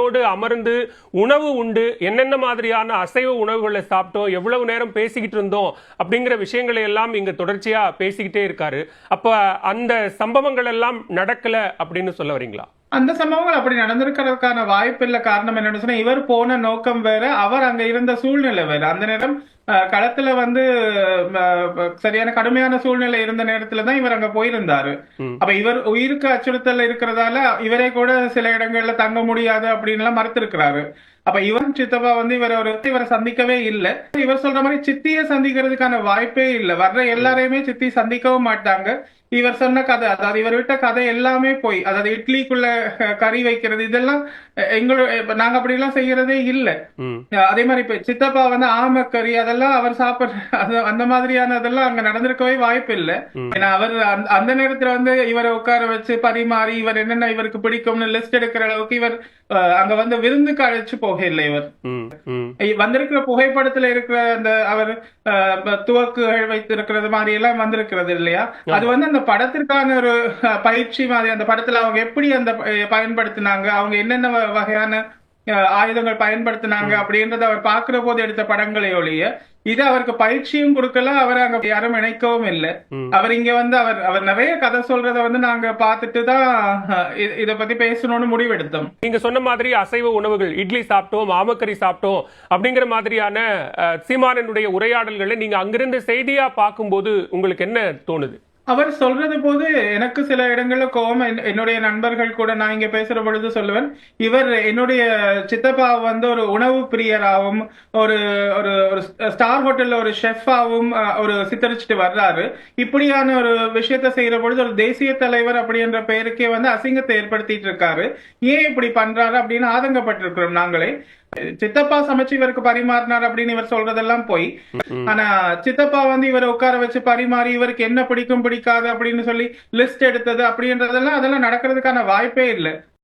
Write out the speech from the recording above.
ோடு அமர்ந்து உணவு உண்டு. என்னென்ன மாதிரியான அசைவ உணவுகளை சாப்பிட்டோம் எவ்வளவு நேரம் பேசிக்கிட்டு இருந்தோம் அப்படிங்கிற விஷயங்களை எல்லாம் இங்க தொடர்ச்சியா பேசிக்கிட்டே இருக்காரு. அப்ப அந்த சம்பவங்கள் எல்லாம் நடக்கல அப்படின்னு சொல்ல வரீங்களா? அந்த சம்பவங்கள் அப்படி நடந்திருக்கிறதுக்கான வாய்ப்பு இல்ல காரணம் என்னன்னு சொன்னா இவர் போன நோக்கம் வேற அவர் அங்க இருந்த சூழ்நிலை வேற. அந்த நேரம் களத்துல வந்து சரியான கடுமையான சூழ்நிலை இருந்த நேரத்துல தான் இவர் அங்க போயிருந்தாரு. அப்ப இவர் உயிருக்கு அச்சுறுத்தல் இருக்கிறதால இவரே கூட சில இடங்கள்ல தங்க முடியாது அப்படின்னு எல்லாம் மறுத்திருக்கிறாரு. அப்ப இவன் சித்தப்பா வந்து இவரை ஒரு இவரை சந்திக்கவே இல்ல. இவர் சொல்ற மாதிரி சித்திய சந்திக்கிறதுக்கான வாய்ப்பே இல்ல. வர்ற எல்லாரையுமே சித்தி சந்திக்கவும் மாட்டாங்க. இவர் சொன்ன கதை அதாவது இவர் விட்ட கதை எல்லாமே போய் அதாவது இட்லிக்குள்ள கறி வைக்கிறது இதெல்லாம் எங்களோட நாங்க அப்படி எல்லாம் செய்யறதே இல்ல. அதே மாதிரி இப்ப சித்தப்பா வந்து ஆமக்கறி அதெல்லாம் அவர் சாப்பிடுற அது- அந்த மாதிரியான அதெல்லாம் அங்க நடந்திருக்கவே வாய்ப்பு இல்ல. ஏன்னா அவர் அந்த- நேரத்துல வந்து இவரை உட்கார வச்சு பரிமாறி இவர் என்னென்ன இவருக்கு பிடிக்கும்னு லிஸ்ட் எடுக்கிற அளவுக்கு இவர் அங்க வந்து விருந்துக்கு அழைச்சு போக இல்லை இவர் வந்திருக்கிற புகைப்படத்துல இருக்கிற அந்த அவர் துவக்குகள் வைத்திருக்கிறது மாதிரி எல்லாம் வந்திருக்கிறது இல்லையா? அது வந்து அந்த படத்திற்கான ஒரு பயிற்சி மாதிரி அந்த படத்துல அவங்க எப்படி அந்த பயன்படுத்தினாங்க அவங்க என்னென்ன வகையான ஆயுதங்கள் பயன்படுத்தினாங்க அப்படின்றத அவர் பார்க்கிற போது எடுத்த படங்களை ஒழிய இது அவருக்கு பயிற்சியும் கொடுக்கல அவர் அங்க யாரும் இணைக்கவும் இல்லை. அவர் இங்க வந்து அவர் அவர் நிறைய கதை சொல்றத வந்து நாங்க பார்த்துட்டு தான் இத பத்தி பேசணும்னு முடிவெடுத்தோம். நீங்க சொன்ன மாதிரி அசைவ உணவுகள் இட்லி சாப்பிட்டோம் ஆமக்கறி சாப்பிட்டோம் அப்படிங்கிற மாதிரியான சீமானனுடைய உரையாடல்களை நீங்க அங்கிருந்து செய்தியா பார்க்கும்போது உங்களுக்கு என்ன தோணுது? அவர் சொல்றது போது எனக்கு சில இடங்கள்ல கோவம். என்- என்னுடைய நண்பர்கள் கூட நான் இங்க பேசுற பொழுது சொல்லுவேன் இவர் என்னுடைய சித்தப்பா வந்து ஒரு உணவு பிரியராகவும் ஒரு ஒரு ஒரு ஸ்டார் ஹோட்டல்ல ஒரு ஷெஃபாவும் ஒரு சித்தரிச்சுட்டு வர்றாரு. இப்படியான ஒரு விஷயத்த செய்யற பொழுது ஒரு தேசிய தலைவர் அப்படின்ற பெயருக்கே வந்து அசிங்கத்தை ஏற்படுத்திட்டு இருக்காரு. ஏன் இப்படி பண்றாரு அப்படின்னு ஆதங்கப்பட்டிருக்கிறோம் நாங்களே. சித்தப்பா சமைச்சு இவருக்கு பரிமாறினார் அப்படின்னு இவர் சொல்றதெல்லாம் போய் ஆனா சித்தப்பா வந்து இவரை உட்கார வச்சு பரிமாறி இவருக்கு என்ன பிடிக்கும் பிடிக்காது அப்படின்னு சொல்லி லிஸ்ட் எடுத்தது அப்படின்றதெல்லாம் அதெல்லாம் நடக்கிறதுக்கான வாய்ப்பே இல்லை.